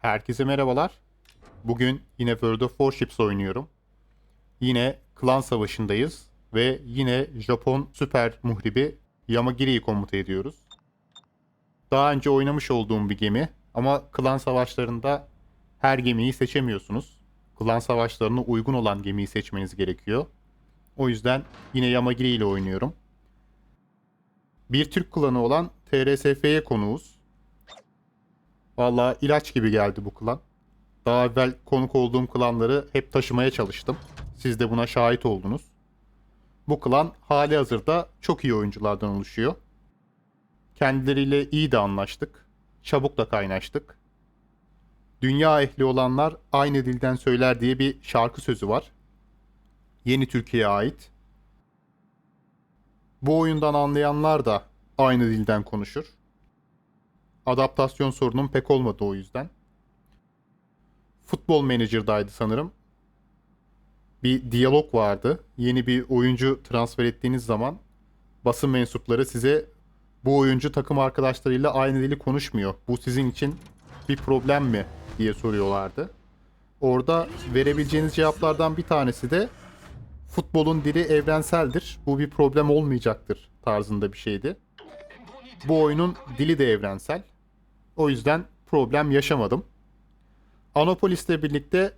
Herkese merhabalar. Bugün yine World of Warships oynuyorum. Yine klan savaşındayız ve yine Japon süper muhribi Yamagiri'yi komuta ediyoruz. Daha önce oynamış olduğum bir gemi ama klan savaşlarında her gemiyi seçemiyorsunuz. Klan savaşlarına uygun olan gemiyi seçmeniz gerekiyor. O yüzden yine Yamagiri ile oynuyorum. Bir Türk klanı olan TRSF'ye konuğuz. Vallahi ilaç gibi geldi bu klan. Daha evvel konuk olduğum klanları hep taşımaya çalıştım. Siz de buna şahit oldunuz. Bu klan hali hazırda çok iyi oyunculardan oluşuyor. Kendileriyle iyi de anlaştık. Çabuk da kaynaştık. Dünya ehli olanlar aynı dilden söyler diye bir şarkı sözü var. Yeni Türkiye'ye ait. Bu oyundan anlayanlar da aynı dilden konuşur. Adaptasyon sorunum pek olmadı o yüzden. Futbol Manager'daydı sanırım. Bir diyalog vardı. Yeni bir oyuncu transfer ettiğiniz zaman basın mensupları size bu oyuncu takım arkadaşlarıyla aynı dili konuşmuyor. Bu sizin için bir problem mi diye soruyorlardı. Orada verebileceğiniz cevaplardan bir tanesi de futbolun dili evrenseldir. Bu bir problem olmayacaktır tarzında bir şeydi. Bu oyunun dili de evrensel. O yüzden problem yaşamadım. Anopolis'le birlikte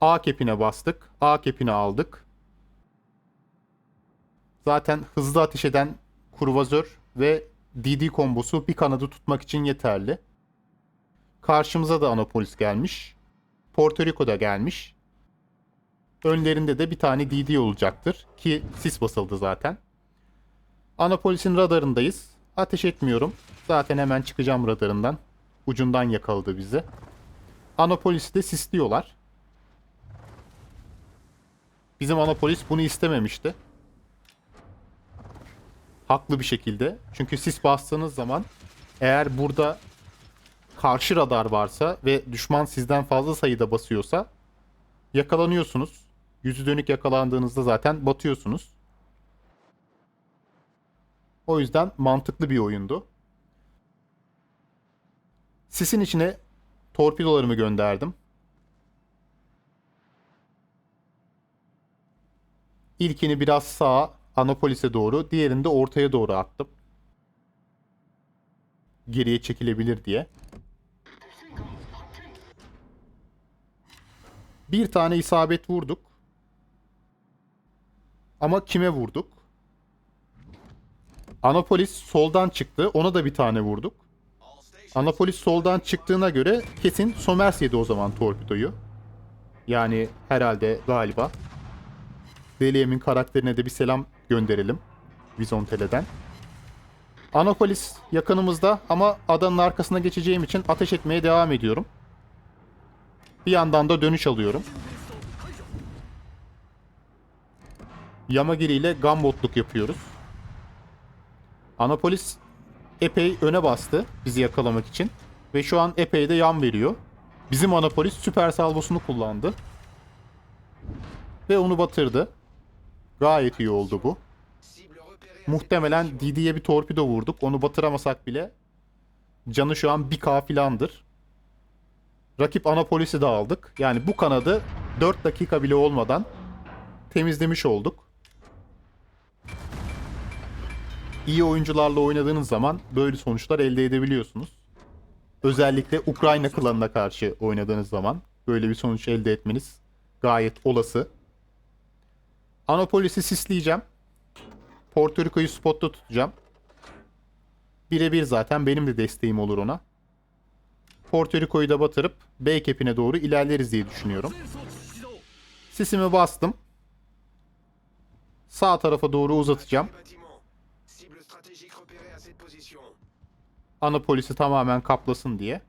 A kepine bastık. A kepini aldık. Zaten hızlı ateş eden kurvazör ve DD kombosu bir kanadı tutmak için yeterli. Karşımıza da Anopolis gelmiş. Porto Rico da gelmiş. Önlerinde de bir tane DD olacaktır ki sis basıldı zaten. Anopolis'in radarındayız. Ateş etmiyorum. Zaten hemen çıkacağım radarından. Ucundan yakaladı bizi. Anopolis'i de sisliyorlar. Bizim Anopolis bunu istememişti. Haklı bir şekilde. Çünkü sis bastığınız zaman eğer burada karşı radar varsa ve düşman sizden fazla sayıda basıyorsa yakalanıyorsunuz. Yüzü dönük yakalandığınızda zaten batıyorsunuz. O yüzden mantıklı bir oyundu. Sisin içine torpidolarımı gönderdim. İlkini biraz sağa, Anopolis'e doğru, diğerini de ortaya doğru attım. Geriye çekilebilir diye. Bir tane isabet vurduk. Ama kime vurduk? Anapolis soldan çıktı. Ona da bir tane vurduk. Anapolis soldan çıktığına göre kesin Somers yedi o zaman torpidoyu. Yani herhalde galiba. Deli karakterine de bir selam gönderelim. Vizontele'den. Anapolis yakınımızda ama adanın arkasına geçeceğim için ateş etmeye devam ediyorum. Bir yandan da dönüş alıyorum. Yamagiri ile gambotluk yapıyoruz. Anapolis epey öne bastı bizi yakalamak için. Ve şu an epey de yan veriyor. Bizim Anapolis süper salvosunu kullandı. Ve onu batırdı. Gayet iyi oldu bu. Muhtemelen DD'ye bir torpido vurduk. Onu batıramasak bile canı şu an 1K filandır. Rakip Anapolis'i de aldık. Yani bu kanadı 4 dakika bile olmadan temizlemiş olduk. İyi oyuncularla oynadığınız zaman böyle sonuçlar elde edebiliyorsunuz. Özellikle Ukrayna klanına karşı oynadığınız zaman böyle bir sonuç elde etmeniz gayet olası. Anopolis'i sisleyeceğim. Porto Rico'yu spotta tutacağım. Birebir zaten benim de desteğim olur ona. Porto Rico'yu da batırıp B kepine doğru ilerleriz diye düşünüyorum. Sisimi bastım. Sağ tarafa doğru uzatacağım. Anapolis'i tamamen kaplasın diye.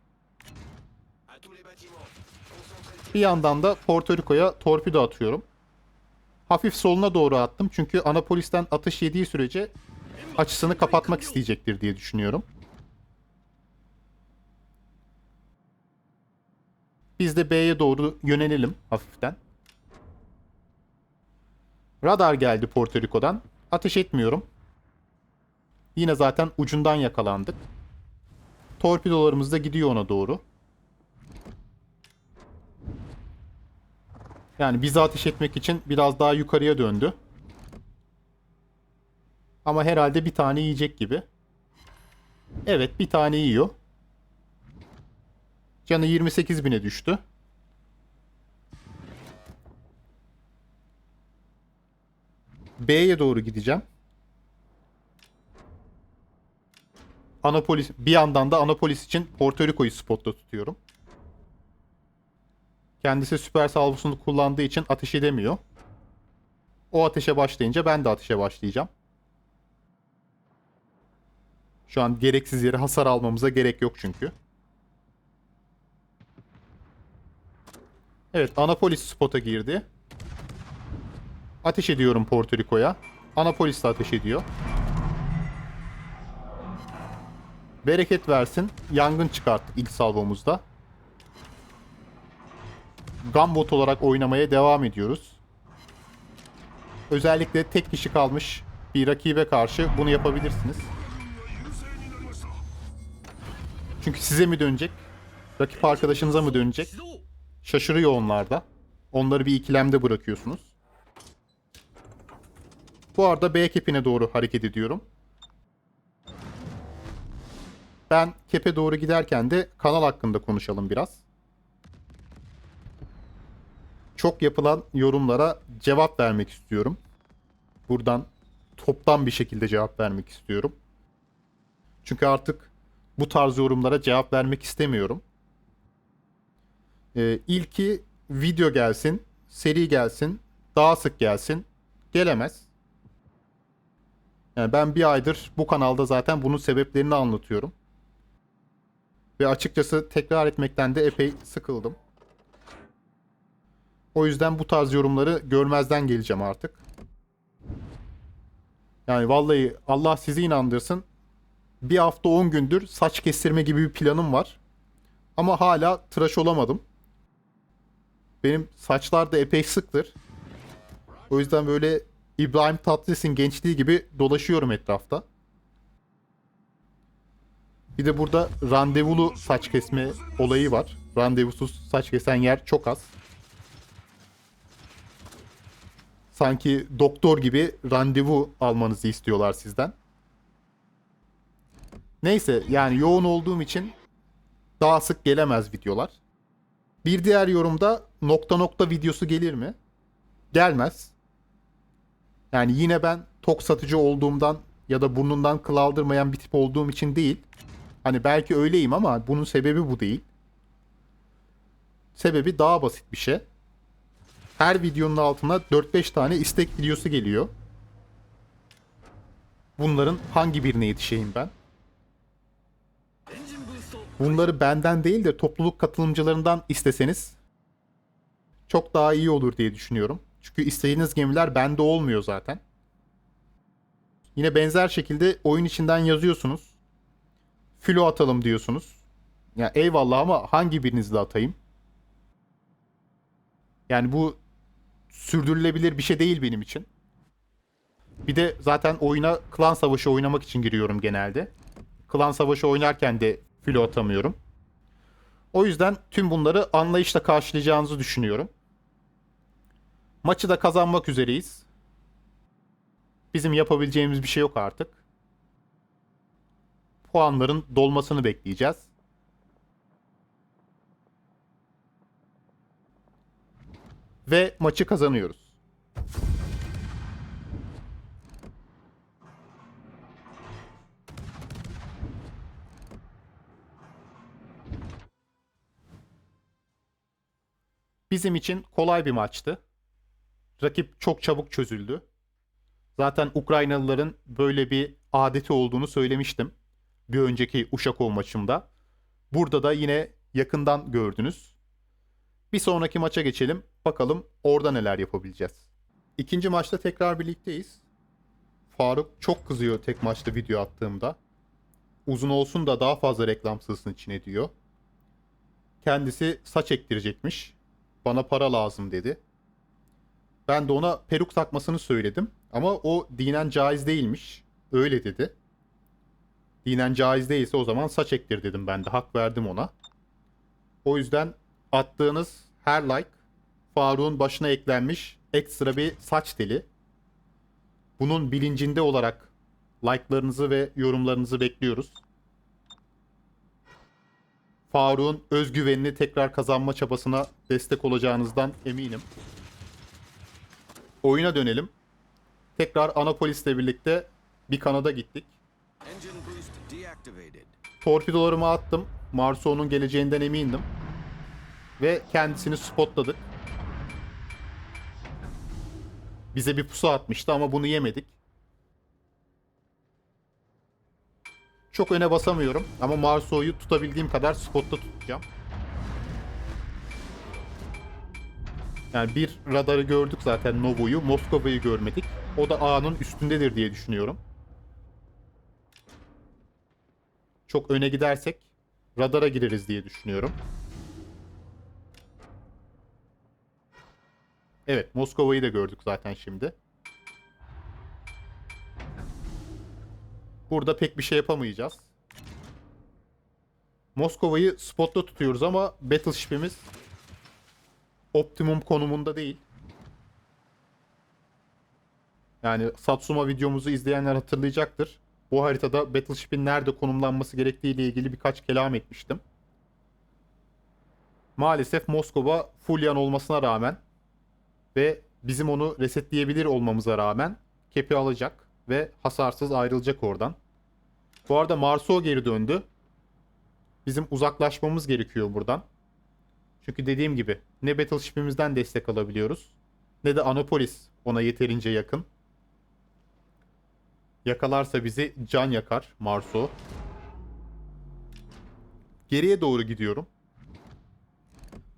Bir yandan da Porto Rico'ya torpido atıyorum. Hafif soluna doğru attım çünkü Anapolis'ten atış yediği sürece açısını kapatmak isteyecektir diye düşünüyorum. Biz de B'ye doğru yönelelim hafiften. Radar geldi Porto Rico'dan. Ateş etmiyorum. Yine zaten ucundan yakalandık. Torpidolarımız da gidiyor ona doğru. Yani bizi ateş etmek için biraz daha yukarıya döndü. Ama herhalde bir tane yiyecek gibi. Evet bir tane yiyor. Canı 28 bine düştü. B'ye doğru gideceğim. Anapolis bir yandan da Anapolis için Porto Rico'yu spotta tutuyorum. Kendisi süper salvosunu kullandığı için ateş edemiyor. O ateşe başlayınca ben de ateşe başlayacağım. Şu an gereksiz yere hasar almamıza gerek yok çünkü. Evet, Anapolis spota girdi. Ateş ediyorum Porto Rico'ya. Anapolis de ateş ediyor. Bereket versin. Yangın çıkarttık ilk salvomuzda. Gambot olarak oynamaya devam ediyoruz. Özellikle tek kişi kalmış bir rakibe karşı bunu yapabilirsiniz. Çünkü size mi dönecek? Rakip arkadaşınıza mı dönecek? Şaşırıyor onlar da. Onları bir ikilemde bırakıyorsunuz. Bu arada B kepine doğru hareket ediyorum. Ben kepe doğru giderken de kanal hakkında konuşalım biraz. Çok yapılan yorumlara cevap vermek istiyorum. Buradan toptan bir şekilde cevap vermek istiyorum. Çünkü artık bu tarz yorumlara cevap vermek istemiyorum. Ee, ilki video gelsin, seri gelsin, daha sık gelsin. Gelemez. Yani ben bir aydır bu kanalda zaten bunun sebeplerini anlatıyorum. Ve açıkçası tekrar etmekten de epey sıkıldım. O yüzden bu tarz yorumları görmezden geleceğim artık. Yani vallahi Allah sizi inandırsın. Bir hafta 10 gündür saç kestirme gibi bir planım var. Ama hala tıraş olamadım. Benim saçlar da epey sıktır. O yüzden böyle İbrahim Tatlıses'in gençliği gibi dolaşıyorum etrafta. Bir de burada randevulu saç kesme olayı var. Randevusuz saç kesen yer çok az. Sanki doktor gibi randevu almanızı istiyorlar sizden. Neyse yani yoğun olduğum için daha sık gelemez videolar. Bir diğer yorumda nokta nokta videosu gelir mi? Gelmez. Yani yine ben tok satıcı olduğumdan ya da burnundan kıl aldırmayan bir tip olduğum için değil. Hani belki öyleyim ama bunun sebebi bu değil. Sebebi daha basit bir şey. Her videonun altına 4-5 tane istek videosu geliyor. Bunların hangi birine yetişeyim ben? Bunları benden değil de topluluk katılımcılarından isteseniz çok daha iyi olur diye düşünüyorum. Çünkü istediğiniz gemiler bende olmuyor zaten. Yine benzer şekilde oyun içinden yazıyorsunuz. Filo atalım diyorsunuz. Ya eyvallah ama hangi birinizle atayım? Yani bu sürdürülebilir bir şey değil benim için. Bir de zaten oyuna klan savaşı oynamak için giriyorum genelde. Klan savaşı oynarken de filo atamıyorum. O yüzden tüm bunları anlayışla karşılayacağınızı düşünüyorum. Maçı da kazanmak üzereyiz. Bizim yapabileceğimiz bir şey yok artık. Puanların dolmasını bekleyeceğiz. Ve maçı kazanıyoruz. Bizim için kolay bir maçtı. Rakip çok çabuk çözüldü. Zaten Ukraynalıların böyle bir adeti olduğunu söylemiştim. Bir önceki Uşakov maçımda. Burada da yine yakından gördünüz. Bir sonraki maça geçelim. Bakalım orada neler yapabileceğiz. İkinci maçta tekrar birlikteyiz. Faruk çok kızıyor tek maçta video attığımda. Uzun olsun da daha fazla reklam sığsın içine diyor. Kendisi saç ektirecekmiş. Bana para lazım dedi. Ben de ona peruk takmasını söyledim. Ama o dinen caiz değilmiş. Öyle dedi. Dinen caiz değilse o zaman saç ektir dedim ben de. Hak verdim ona. O yüzden attığınız her like Faruk'un başına eklenmiş ekstra bir saç teli. Bunun bilincinde olarak like'larınızı ve yorumlarınızı bekliyoruz. Faruk'un özgüvenini tekrar kazanma çabasına destek olacağınızdan eminim. Oyuna dönelim. Tekrar Anapolis'le birlikte bir kanada gittik. Engine. Torpidolarımı attım. Marso'nun geleceğinden emindim. Ve kendisini spotladık. Bize bir pusu atmıştı ama bunu yemedik. Çok öne basamıyorum ama Marso'yu tutabildiğim kadar spotta tutacağım. Yani bir radarı gördük zaten Novo'yu, Moskova'yı görmedik. O da A'nın üstündedir diye düşünüyorum. Çok öne gidersek radara gireriz diye düşünüyorum. Evet, Moskova'yı da gördük zaten şimdi. Burada pek bir şey yapamayacağız. Moskova'yı spotta tutuyoruz ama Battleship'imiz optimum konumunda değil. Yani Satsuma videomuzu izleyenler hatırlayacaktır. Bu haritada Battleship'in nerede konumlanması gerektiği ile ilgili birkaç kelam etmiştim. Maalesef Moskova full yan olmasına rağmen ve bizim onu resetleyebilir olmamıza rağmen kepi alacak ve hasarsız ayrılacak oradan. Bu arada Marso geri döndü. Bizim uzaklaşmamız gerekiyor buradan. Çünkü dediğim gibi ne Battleship'imizden destek alabiliyoruz ne de Anopolis ona yeterince yakın. Yakalarsa bizi can yakar Marso. Geriye doğru gidiyorum.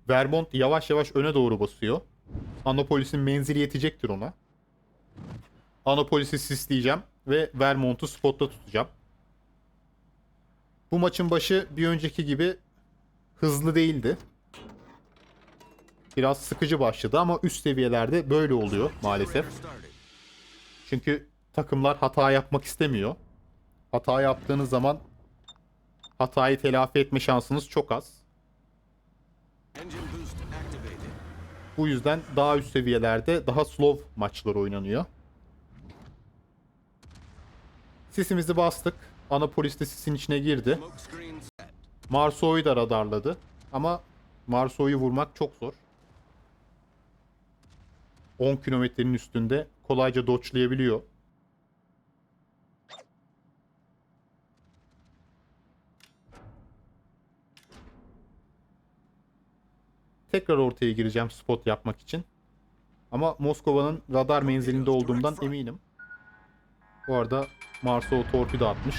Vermont yavaş yavaş öne doğru basıyor. Anopolis'in menzili yetecektir ona. Anopolis'i sisleyeceğim ve Vermont'u spotta tutacağım. Bu maçın başı bir önceki gibi hızlı değildi. Biraz sıkıcı başladı ama üst seviyelerde böyle oluyor maalesef. Çünkü takımlar hata yapmak istemiyor. Hata yaptığınız zaman hatayı telafi etme şansınız çok az. Bu yüzden daha üst seviyelerde daha slow maçlar oynanıyor. Sisimizi bastık. Anapolis de sisin içine girdi. Marso'yu da radarladı. Ama Marso'yu vurmak çok zor. 10 kilometrenin üstünde kolayca dodge'layabiliyor. Tekrar ortaya gireceğim spot yapmak için. Ama Moskova'nın radar menzilinde olduğumdan eminim. Bu arada Marso torpido atmış.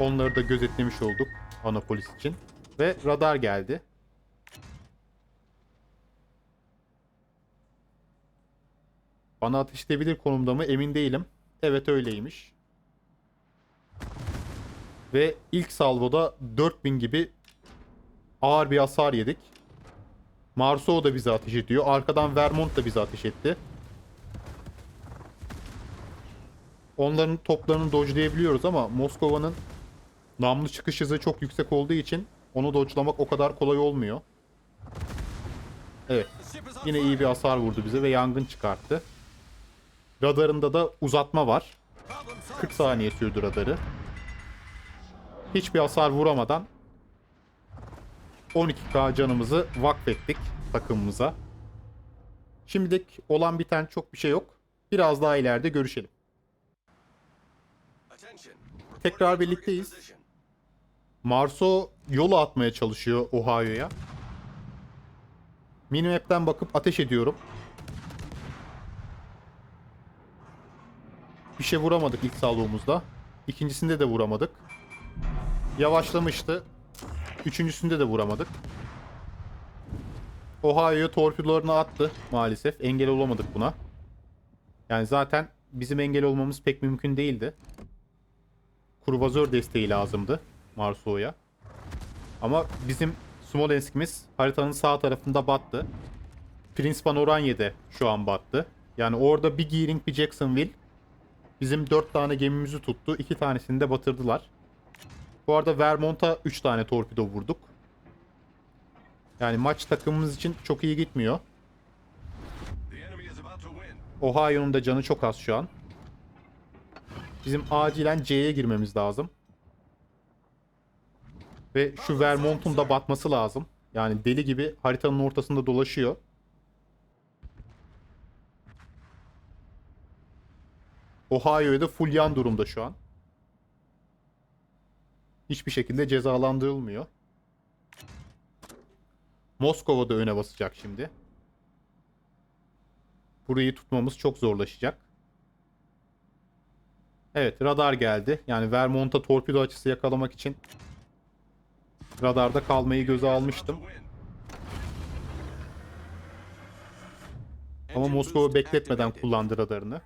Onları da gözetlemiş olduk Anapolis için. Ve radar geldi. Bana ateş edebilir konumda mı emin değilim. Evet öyleymiş. Ve ilk salvoda 4000 gibi ağır bir hasar yedik. Marso da bize ateş ediyor. Arkadan Vermont da bize ateş etti. Onların toplarını dodge'layabiliyoruz ama Moskova'nın namlu çıkış hızı çok yüksek olduğu için onu dodge'lamak o kadar kolay olmuyor. Evet. Yine iyi bir hasar vurdu bize ve yangın çıkarttı. Radarında da uzatma var. Problem solved. 40 saniye sürdü radarı. Hiçbir hasar vuramadan 12k canımızı vakfettik takımımıza. Şimdilik olan biten çok bir şey yok. Biraz daha ileride görüşelim. Tekrar birlikteyiz. Marso yolu atmaya çalışıyor Ohio'ya. Minimap'ten bakıp ateş ediyorum. Bir şey vuramadık ilk salvomuzda. İkincisinde de vuramadık. Yavaşlamıştı. Üçüncüsünde de vuramadık. Ohio'ya torpidolarını attı maalesef. Engel olamadık buna. Yani zaten bizim engel olmamız pek mümkün değildi. Kurvazör desteği lazımdı Marso'ya. Ama bizim Smolensk'imiz haritanın sağ tarafında battı. Prince Panoranye de şu an battı. Yani orada bir Gearing bir Jacksonville bizim 4 tane gemimizi tuttu. 2 tanesini de batırdılar. Bu arada Vermont'a 3 tane torpido vurduk. Yani maç takımımız için çok iyi gitmiyor. Ohio'nun da canı çok az şu an. Bizim acilen C'ye girmemiz lazım. Ve şu Vermont'un da batması lazım. Yani deli gibi haritanın ortasında dolaşıyor. Ohio'ya da full yan durumda şu an. Hiçbir şekilde cezalandırılmıyor. Moskova da öne basacak şimdi. Burayı tutmamız çok zorlaşacak. Evet radar geldi. Yani Vermont'a torpido açısı yakalamak için radarda kalmayı göze almıştım. Ama Moskova bekletmeden kullandı radarını.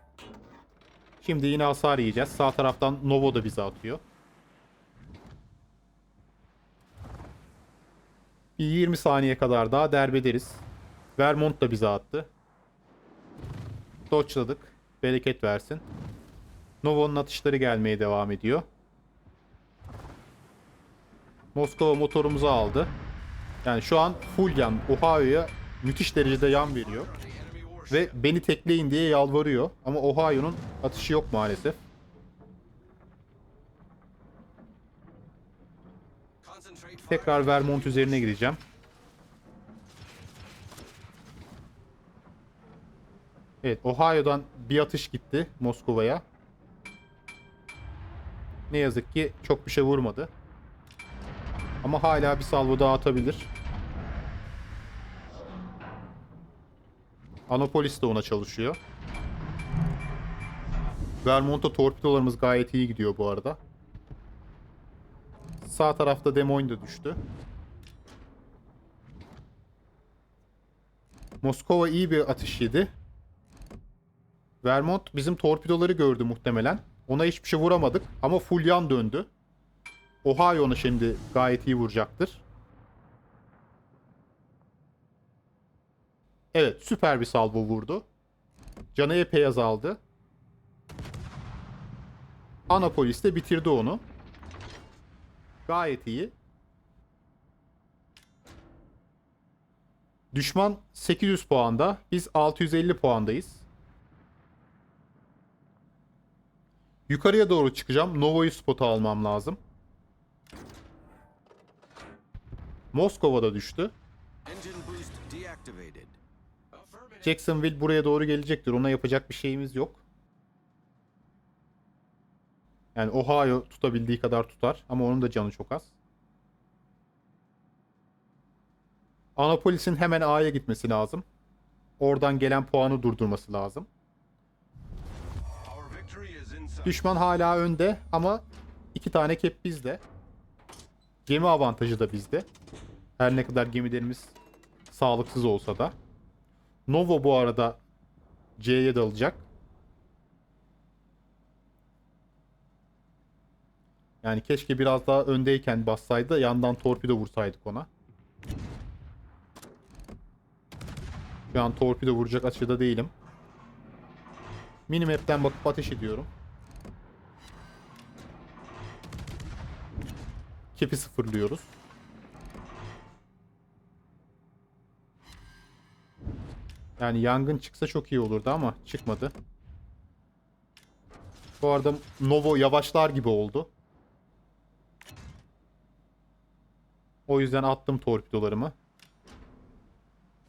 Şimdi yine hasar yiyeceğiz. Sağ taraftan Novo da bize atıyor. 20 saniye kadar daha derbederiz. Vermont da bize attı. Dodge'ladık. Bereket versin. Novo'nun atışları gelmeye devam ediyor. Moskova motorumuzu aldı. Yani şu an full yan Ohio'ya müthiş derecede yan veriyor. Ve beni tekleyin diye yalvarıyor. Ama Ohio'nun atışı yok maalesef. Tekrar Vermont üzerine gideceğim. Evet, Ohio'dan bir atış gitti Moskova'ya. Ne yazık ki çok bir şey vurmadı. Ama hala bir salvo daha atabilir. Anopolis de ona çalışıyor. Vermont'a torpidolarımız gayet iyi gidiyor bu arada. Sağ tarafta Des Moines de düştü. Moskova iyi bir atış yedi. Vermont bizim torpidoları gördü muhtemelen. Ona hiçbir şey vuramadık ama full döndü. Ohio onu şimdi gayet iyi vuracaktır. Evet süper bir salvo vurdu. Canı epey azaldı. Anapolis de bitirdi onu. Gayet iyi. Düşman 800 puanda. Biz 650 puandayız. Yukarıya doğru çıkacağım. Novo'yu spota almam lazım. Moskova'da düştü. Jacksonville buraya doğru gelecektir. Ona yapacak bir şeyimiz yok. Yani Ohio tutabildiği kadar tutar. Ama onun da canı çok az. Anapolis'in hemen A'ya gitmesi lazım. Oradan gelen puanı durdurması lazım. Düşman hala önde ama iki tane kep bizde. Gemi avantajı da bizde. Her ne kadar gemilerimiz sağlıksız olsa da. Novo bu arada C'ye dalacak. Yani keşke biraz daha öndeyken bassaydı yandan torpido vursaydık ona. Şu an torpido vuracak açıda değilim. Minimap'ten bakıp ateş ediyorum. Kepi sıfırlıyoruz. Yani yangın çıksa çok iyi olurdu ama çıkmadı. Bu arada Novo yavaşlar gibi oldu. O yüzden attım torpidolarımı.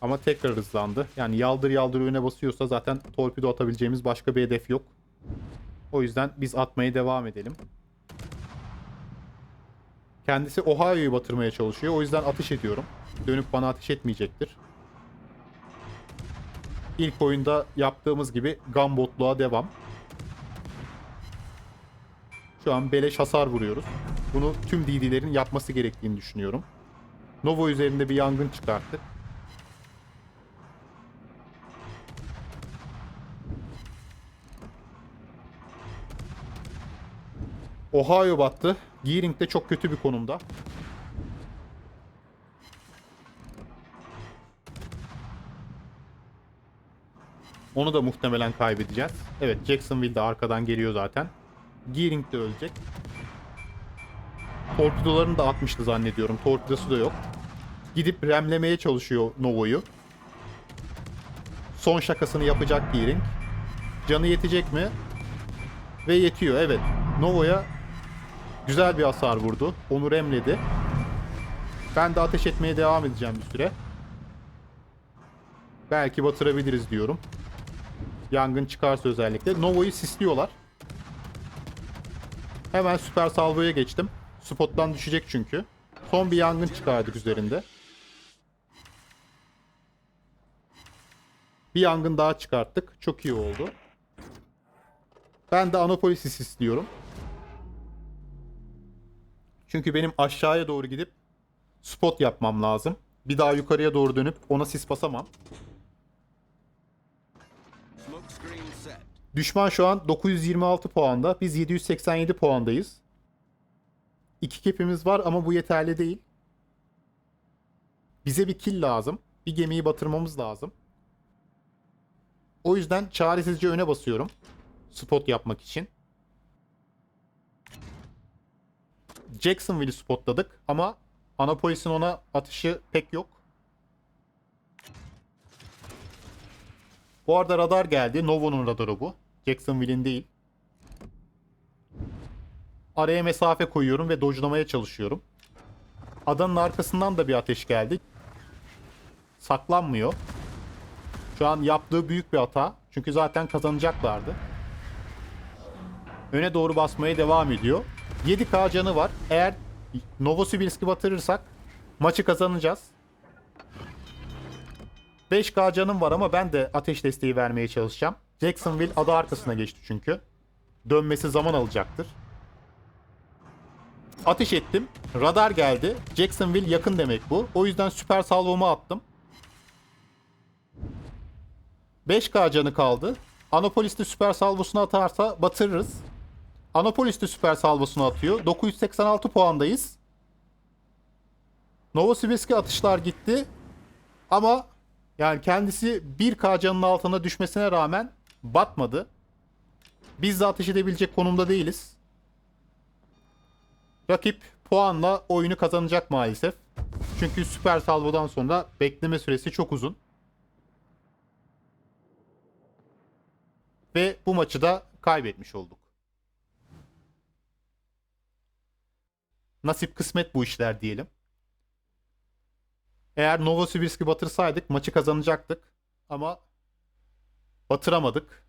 Ama tekrar hızlandı. Yani yaldır yaldır öne basıyorsa zaten torpido atabileceğimiz başka bir hedef yok. O yüzden biz atmaya devam edelim. Kendisi Ohio'yu batırmaya çalışıyor. O yüzden atış ediyorum. Dönüp bana ateş etmeyecektir. İlk oyunda yaptığımız gibi gambotluğa devam. Şu an beleş hasar vuruyoruz. Bunu tüm DD'lerin yapması gerektiğini düşünüyorum. Novo üzerinde bir yangın çıkarttık. Ohio battı. Gearing de çok kötü bir konumda. Onu da muhtemelen kaybedeceğiz. Evet Jacksonville de arkadan geliyor zaten. Gearing de ölecek. Torpidolarını da atmıştı zannediyorum. Torpidosu da yok. Gidip remlemeye çalışıyor Novo'yu. Son şakasını yapacak Gearing. Canı yetecek mi? Ve yetiyor evet. Nova'ya güzel bir hasar vurdu. Onur emledi. Ben de ateş etmeye devam edeceğim bir süre. Belki batırabiliriz diyorum. Yangın çıkarsa özellikle. Nova'yı sisliyorlar. Hemen süper salvoya geçtim. Spottan düşecek çünkü. Son bir yangın çıkardık üzerinde. Bir yangın daha çıkarttık. Çok iyi oldu. Ben de Anopolis'i sisliyorum. Çünkü benim aşağıya doğru gidip spot yapmam lazım. Bir daha yukarıya doğru dönüp ona sis basamam. Düşman şu an 926 puanda. Biz 787 puandayız. İki kepimiz var ama bu yeterli değil. Bize bir kill lazım. Bir gemiyi batırmamız lazım. O yüzden çaresizce öne basıyorum. Spot yapmak için. Jacksonville'i spotladık ama Anapolis'in ona atışı pek yok. Bu arada radar geldi. Novo'nun radarı bu. Jacksonville'in değil. Araya mesafe koyuyorum ve dojlamaya çalışıyorum. Adanın arkasından da bir ateş geldi. Saklanmıyor. Şu an yaptığı büyük bir hata. Çünkü zaten kazanacaklardı. Öne doğru basmaya devam ediyor. 7k canı var. Eğer Novosibirsk'i batırırsak maçı kazanacağız. 5k canım var ama ben de ateş desteği vermeye çalışacağım. Jacksonville ada arkasına geçti çünkü. Dönmesi zaman alacaktır. Ateş ettim. Radar geldi. Jacksonville yakın demek bu. O yüzden süper salvomu attım. 5k canı kaldı. Anopolis de süper salvosunu atarsa batırırız. Anopolis de süper salvosunu atıyor. 986 puandayız. Novosibirsk'e atışlar gitti. Ama yani kendisi 1K canının altına düşmesine rağmen batmadı. Biz de ateş edebilecek konumda değiliz. Rakip puanla oyunu kazanacak maalesef. Çünkü süper salvodan sonra bekleme süresi çok uzun. Ve bu maçı da kaybetmiş olduk. Nasip kısmet bu işler diyelim. Eğer Novosibirsk'i batırsaydık maçı kazanacaktık. Ama batıramadık.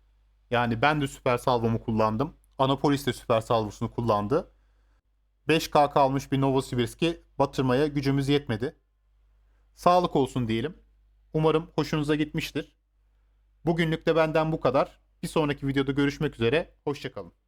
Yani ben de süper salvomu kullandım. Anapolis de süper salvosunu kullandı. 5K kalmış bir Novosibirsk'i batırmaya gücümüz yetmedi. Sağlık olsun diyelim. Umarım hoşunuza gitmiştir. Bugünlük de benden bu kadar. Bir sonraki videoda görüşmek üzere. Hoşçakalın.